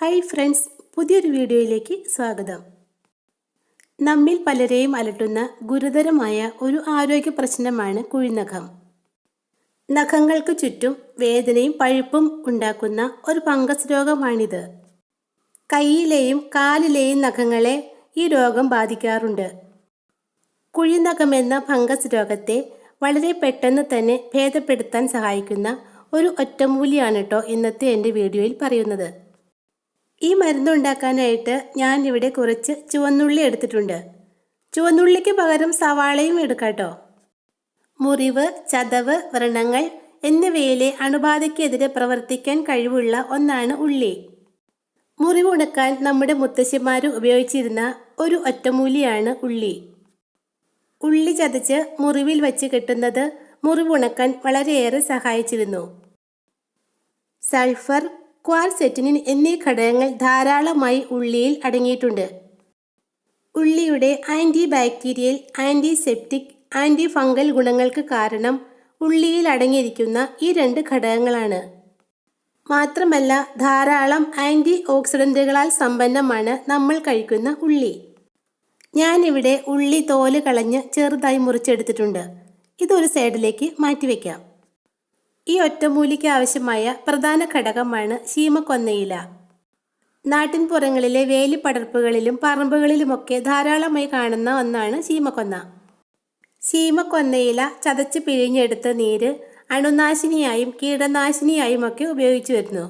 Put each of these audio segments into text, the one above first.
Hi friends പുതിയൊരു വീഡിയോയിലേക്ക് സ്വാഗതം. നമ്മിൽ പലരെയും അലട്ടുന്ന ഗുരുതരമായ ഒരു ആരോഗ്യ പ്രശ്നമാണ് കുഴിനഖം. നഖങ്ങൾക്ക് ചുറ്റും വേദനയും പഴുപ്പും ഉണ്ടാക്കുന്ന ഒരു ഫംഗസ് രോഗമാണിത്. കൈയിലെയും കാലിലെയും നഖങ്ങളെ ഈ രോഗം ബാധിക്കാറുണ്ട്. കുഴിനഖം എന്ന ഫംഗസ് രോഗത്തെ വളരെ പെട്ടെന്ന് തന്നെ ഭേദപ്പെടുത്താൻ സഹായിക്കുന്ന ഒരു ഒറ്റമൂലിയാണ് കേട്ടോ ഇന്നത്തെ എന്റെ വീഡിയോയിൽ പറയുന്നത്. ഈ മരുന്ന് ഉണ്ടാക്കാനായിട്ട് ഞാൻ ഇവിടെ കുറച്ച് ചുവന്നുള്ളി എടുത്തിട്ടുണ്ട്. ചുവന്നുള്ളിക്ക് പകരം സവാളയും എടുക്കാട്ടോ. മുറിവ് ചതവ് വ്രണങ്ങൾ എന്നിവയിലെ അണുബാധയ്ക്കെതിരെ പ്രവർത്തിക്കാൻ കഴിവുള്ള ഒന്നാണ് ഉള്ളി. മുറിവ് ഉണക്കാൻ നമ്മുടെ മുത്തശ്ശിമാർ ഉപയോഗിച്ചിരുന്ന ഒരു ഒറ്റമൂലിയാണ് ഉള്ളി. ഉള്ളി ചതച്ച് മുറിവിൽ വച്ച് കെട്ടുന്നത് മുറിവുണക്കാൻ വളരെയേറെ സഹായിച്ചിരുന്നു. സൾഫർ ക്വാർസെറ്റിനിൻ എന്നീ ഘടകങ്ങൾ ധാരാളമായി ഉള്ളിയിൽ അടങ്ങിയിട്ടുണ്ട്. ഉള്ളിയുടെ anti bacterial antiseptic anti fungal ഗുണങ്ങൾക്ക് കാരണം ഉള്ളിയിൽ അടങ്ങിയിരിക്കുന്ന ഈ രണ്ട് ഘടകങ്ങളാണ്. മാത്രമല്ല ധാരാളം ആന്റി ഓക്സിഡന്റുകളാൽ സമ്പന്നമാണ് നമ്മൾ കഴിക്കുന്ന ഉള്ളി. ഞാനിവിടെ ഉള്ളി തോൽ കളഞ്ഞ് ചെറുതായി മുറിച്ചെടുത്തിട്ടുണ്ട്. ഇതൊരു സൈഡിലേക്ക് മാറ്റിവെക്കാം. ഈ ഒറ്റമൂലിക്ക് ആവശ്യമായ പ്രധാന ഘടകമാണ് ശീമക്കൊന്നയില. നാട്ടിൻപുറങ്ങളിലെ വേലിപ്പടർപ്പുകളിലും പറമ്പുകളിലുമൊക്കെ ധാരാളമായി കാണുന്ന ഒന്നാണ് ശീമക്കൊന്ന. ശീമക്കൊന്നയില ചതച്ച് പിഴിഞ്ഞെടുത്ത നീര് അണുനാശിനിയായും കീടനാശിനിയായും ഒക്കെ ഉപയോഗിച്ചു വരുന്നു.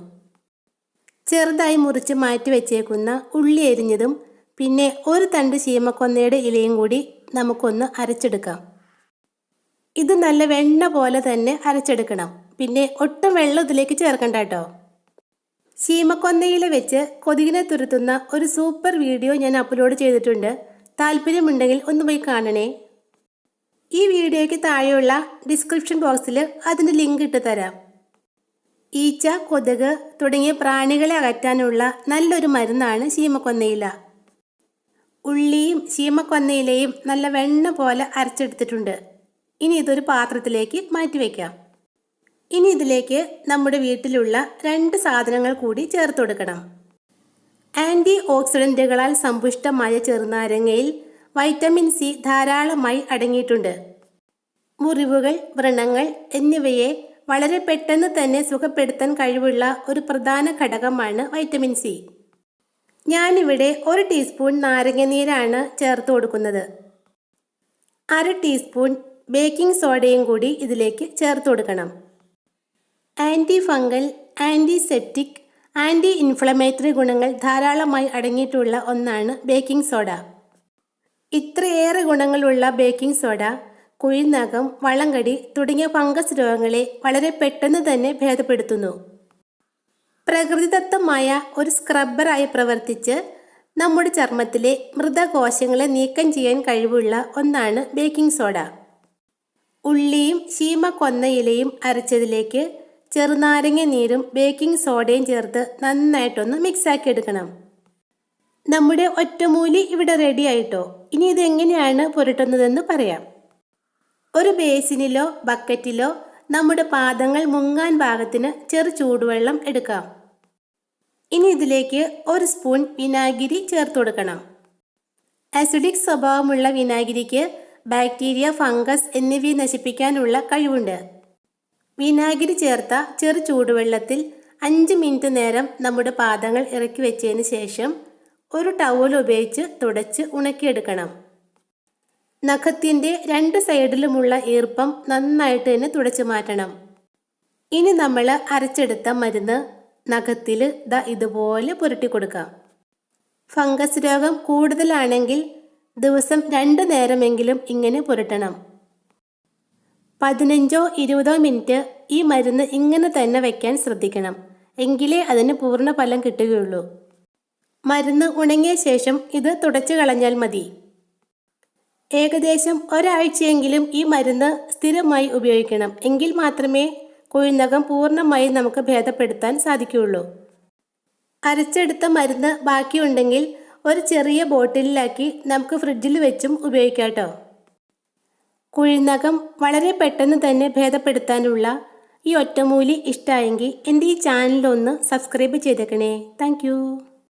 ചെറുതായി മുറിച്ച് മാറ്റി വെച്ചേക്കുന്ന ഉള്ളി എരിഞ്ഞതും പിന്നെ ഒരു തണ്ട് ശീമക്കൊന്നയുടെ ഇലയും കൂടി നമുക്കൊന്ന് അരച്ചെടുക്കാം. ഇത് നല്ല വെണ്ണ പോലെ തന്നെ അരച്ചെടുക്കണം. പിന്നെ ഒട്ടും വെള്ളം ഇതിലേക്ക് ചേർക്കണ്ട കേട്ടോ. ശീമക്കൊന്നയില വെച്ച് കൊതുകിനെ തുരുത്തുന്ന ഒരു സൂപ്പർ വീഡിയോ ഞാൻ അപ്ലോഡ് ചെയ്തിട്ടുണ്ട്. താല്പര്യമുണ്ടെങ്കിൽ ഒന്ന് പോയി കാണണേ. ഈ വീഡിയോയ്ക്ക് താഴെയുള്ള ഡിസ്ക്രിപ്ഷൻ ബോക്സിൽ അതിന്റെ ലിങ്ക് ഇട്ട് തരാം. ഈച്ച കൊതുക് തുടങ്ങിയ പ്രാണികളെ അകറ്റാനുള്ള നല്ലൊരു മരുന്നാണ് ശീമക്കൊന്നയില ഉള്ളിയും ശീമക്കൊന്നയിലയും നല്ല വെണ്ണ പോലെ അരച്ചെടുത്തിട്ടുണ്ട്. ഇനി ഇതൊരു പാത്രത്തിലേക്ക് മാറ്റി മാറ്റിവെക്കാം ഇനി ഇതിലേക്ക് നമ്മുടെ വീട്ടിലുള്ള രണ്ട് സാധനങ്ങൾ കൂടി ചേർത്ത് കൊടുക്കണം. ആന്റി ഓക്സിഡന്റുകളാൽ സമ്പുഷ്ടമായ ചെറുനാരങ്ങയിൽ വൈറ്റമിൻ സി ധാരാളമായി അടങ്ങിയിട്ടുണ്ട്. മുറിവുകൾ വ്രണങ്ങൾ എന്നിവയെ വളരെ പെട്ടെന്ന് തന്നെ സുഖപ്പെടുത്താൻ കഴിവുള്ള ഒരു പ്രധാന ഘടകമാണ് വൈറ്റമിൻ സി. ഞാനിവിടെ ഒരു ടീസ്പൂൺ നാരങ്ങ നീരാണ് ചേർത്ത് കൊടുക്കുന്നത്. അര ടീസ്പൂൺ ബേക്കിംഗ് സോഡയും കൂടി ഇതിലേക്ക് ചേർത്ത് കൊടുക്കണം. Anti fungal antiseptic anti inflammatory ഗുണങ്ങൾ ധാരാളമായി അടങ്ങിയിട്ടുള്ള ഒന്നാണ് ബേക്കിംഗ് സോഡ. ഇത്രയേറെ ഗുണങ്ങളുള്ള ബേക്കിംഗ് സോഡ കുഴിനകം വളങ്കടി തുടങ്ങിയ ഫംഗസ് രോഗങ്ങളെ വളരെ പെട്ടെന്ന് തന്നെ ഭേദപ്പെടുത്തുന്നു. പ്രകൃതിദത്തമായ ഒരു സ്ക്രബ്ബറായി പ്രവർത്തിച്ച് നമ്മുടെ ചർമ്മത്തിലെ മൃതകോശങ്ങളെ നീക്കം ചെയ്യാൻ കഴിവുള്ള ഒന്നാണ് ബേക്കിംഗ് സോഡ. ഉള്ളിയും ശീമ കൊന്നയിലയും അരച്ചതിലേക്ക് ചെറുനാരങ്ങ നീരും ബേക്കിംഗ് സോഡയും ചേർത്ത് നന്നായിട്ടൊന്ന് മിക്സാക്കി എടുക്കണം നമ്മുടെ ഒറ്റമൂലി ഇവിടെ റെഡി ആയിട്ടോ? ഇനി ഇത് എങ്ങനെയാണ് പുരട്ടുന്നതെന്ന് പറയാം. ഒരു ബേസിനിലോ ബക്കറ്റിലോ നമ്മുടെ പാദങ്ങൾ മുങ്ങാൻ ഭാഗത്തിന് ചെറു ചൂടുവെള്ളം എടുക്കാം. ഇനി ഇതിലേക്ക് ഒരു സ്പൂൺ വിനാഗിരി ചേർത്ത് കൊടുക്കണം. ആസിഡിക് സ്വഭാവമുള്ള വിനാഗിരിക്ക് ബാക്ടീരിയ ഫംഗസ് എന്നിവയെ നശിപ്പിക്കാനുള്ള കഴിവുണ്ട്. വിനാഗിരി ചേർത്ത ചെറു ചൂടുവെള്ളത്തിൽ അഞ്ച് മിനിറ്റ് നേരം നമ്മുടെ പാദങ്ങൾ ഇറക്കി വെച്ചതിന് ശേഷം ഒരു ടവൽ ഉപയോഗിച്ച് തുടച്ച് ഉണക്കിയെടുക്കണം. നഖത്തിന്റെ രണ്ട് സൈഡിലുമുള്ള ഈർപ്പം നന്നായിട്ട് തന്നെ തുടച്ചു മാറ്റണം. ഇനി നമ്മൾ അരച്ചെടുത്ത മരുന്ന് നഖത്തിൽ ദ ഇതുപോലെ പുരട്ടി കൊടുക്കാം. ഫംഗസ് രോഗം കൂടുതലാണെങ്കിൽ ദിവസം രണ്ട് നേരമെങ്കിലും ഇങ്ങനെ പുരട്ടണം. പതിനഞ്ചോ ഇരുപതോ മിനിറ്റ് ഈ മരുന്ന് ഇങ്ങനെ തന്നെ വയ്ക്കാൻ ശ്രദ്ധിക്കണം. എങ്കിലേ അതിന് പൂർണ ഫലം കിട്ടുകയുള്ളൂ. മരുന്ന് ഉണങ്ങിയ ശേഷം ഇത് തുടച്ചു കളഞ്ഞാൽ മതി. ഏകദേശം ഒരാഴ്ചയെങ്കിലും ഈ മരുന്ന് സ്ഥിരമായി ഉപയോഗിക്കണം. എങ്കിൽ മാത്രമേ കുഴിനകം പൂർണമായി നമുക്ക് ഭേദപ്പെടുത്താൻ സാധിക്കുകയുള്ളൂ. അരച്ചെടുത്ത മരുന്ന് ബാക്കിയുണ്ടെങ്കിൽ ഒരു ചെറിയ ബോട്ടിലിലാക്കി നമുക്ക് ഫ്രിഡ്ജിൽ വെച്ചും ഉപയോഗിക്കാം കേട്ടോ കുഴിനകം വളരെ പെട്ടെന്ന് തന്നെ ഭേദപ്പെടുത്താനുള്ള ഈ ഒറ്റമൂലി ഇഷ്ടമായെങ്കിൽ എന്റെ ഈ ചാനലൊന്ന് സബ്സ്ക്രൈബ് ചെയ്തേക്കണേ. താങ്ക്